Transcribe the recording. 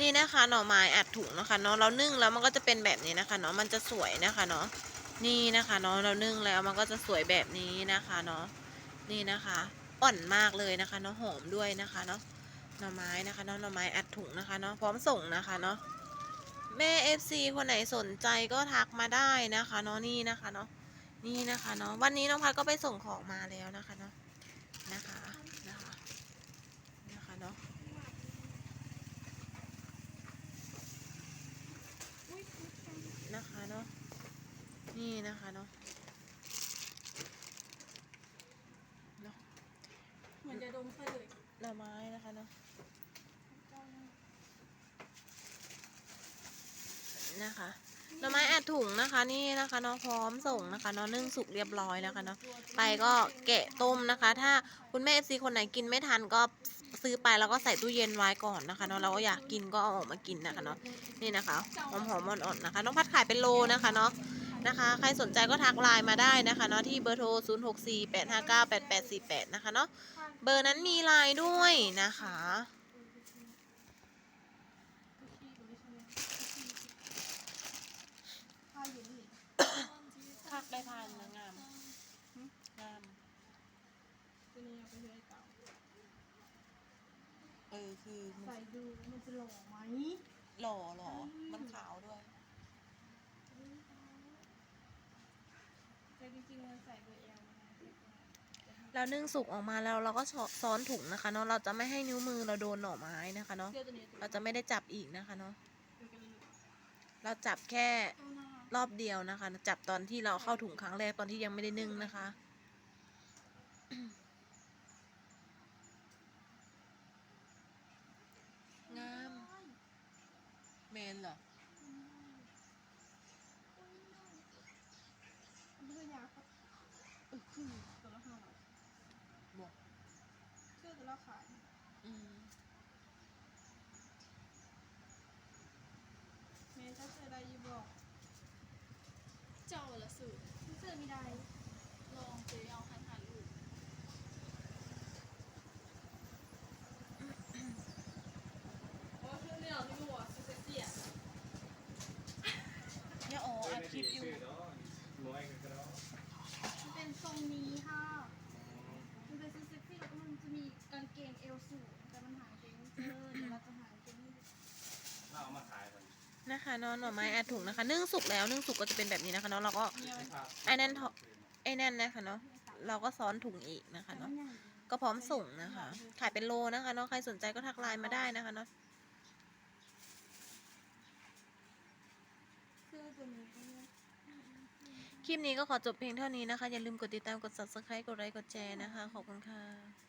นี่นะคะหน่อไม้อัดถุงนะคะเนาะเรานึ่งแล้วมันก็จะเป็นแบบนี้นะคะเนาะมันจะสวยนะคะเนาะนี่นะคะเนาะเรานึ่งแล้วมันก็จะสวยแบบนี้นะคะเนาะนี่นะคะ อ่อนมากเลยนะคะเนาะหอมด้วยนะคะเนาะหน่อไม้นะคะเนาะหน่อไม้อัดถุงนะคะเนาะพร้อมส่งนะคะเนาะแม่ FC คนไหนสนใจก็ทักมาได้นะคะเนาะนี่นะคะเนาะนี่นะคะเนาะวันนี้น้องพัดก็ไปส่งของมาแล้วนะคะเนาะนะคะนะคะนะคะเนาะ นะคะเนาะ นี่นะคะเนาะเนาะเหมือนจะดมไปเลยหน่อไม้นะคะเนาะนะคะหน่อไม้อัดถุงนะคะ นี่นะคะเนาะพร้อมส่งนะคะเนาะนึ่งสุกเรียบร้อยนะคะเนาะไปก็แกะต้มนะคะ ถ้าคุณแม่เอฟซีคนไหนกินไม่ทันก็ซื้อไปแล้วก็ใส่ตู้เย็นไว้ก่อนนะคะเนาะเราก็อยากกินก็เอาออกมากินนะคะเนาะนี่นะคะหอมหอมๆอ่อนๆนะคะ น้องพัดขายเป็นโลนะคะเนาะ นะคะ ใครสนใจก็ทักไลน์มาได้นะคะเนาะที่เบอร์โทร 0 6 4 8 5 9 8 8 4 8 นะคะเนาะ เบอร์นั้นมีไลน์ด้วยนะคะข้าวอยู่นี่ทักได้พันนะงามงามตัวนี้เอาไปเลยเก่าเออคือใส่ดูมันจะหล่อไหมหล่อหล่อมันขาวด้วย แต่จ ริงๆมันใส่เบอร์เอลนะเรานึ่งสุกออกมาแล้วเราก็ซ้อนถุงนะคะเนาะเราจะไม่ให้นิ้วมือเราโดนหน่อไม้นะคะเนาะเราจะไม่ได้จับอีกนะคะเนาะเราจับแค่รอบเดียวนะคะ จับตอนที่เราเข้าถุงครั้งแรกตอนที่ยังไม่ได้นึ่งนะคะงามเมนเหรอ เสื้อยาวครับเออคือ ตัวละห้าบาทบวกเสื้อตัวละขาย อืม เมย์ถ้าเสื้อได้อยี่บอก เจ้าละสูตร เสื้อมีได้ ลองเจเอาหันหันลูก โอ้เสื้อเดี่ยวที่หัวเสื้อเตี้ย เนี่ยอ๋ออัดคลิปอยู่ มันเป็นทรงนี้ค่ะมันเป็นเซ็กซี่แล้วก็มันจะมีกางเกงเอวสูงแต่มันหางเกงไม่เจอเดี๋ยวเราจะหางเกงให้ดู เราเอามาขายมั นนะคะเนาะหน่อไม้อัดถุงนะคะนึ่งสุกแล้วนึ่งสุกก็จะเป็นแบบนี้นะคะเนาะเราก็เนี่ยมันไอ้นั่นเถอะไอ้นั่นนะคะเนาะเราก็ซ้อนถุงอีกนะคะเนาะก็พร้อมส่งนะคะ ขายเป็นโลนะคะเนาะใครสนใจก็ทักไลน์มาได้นะคะเนาะเสื้อตัวนี้ก็เนี่ยคลิปนี้ก็ขอจบเพียงเท่านี้นะคะ อย่าลืมกดติดตามกด subscribe กดไลค์กดแชร์นะคะ ขอบคุณค่ะ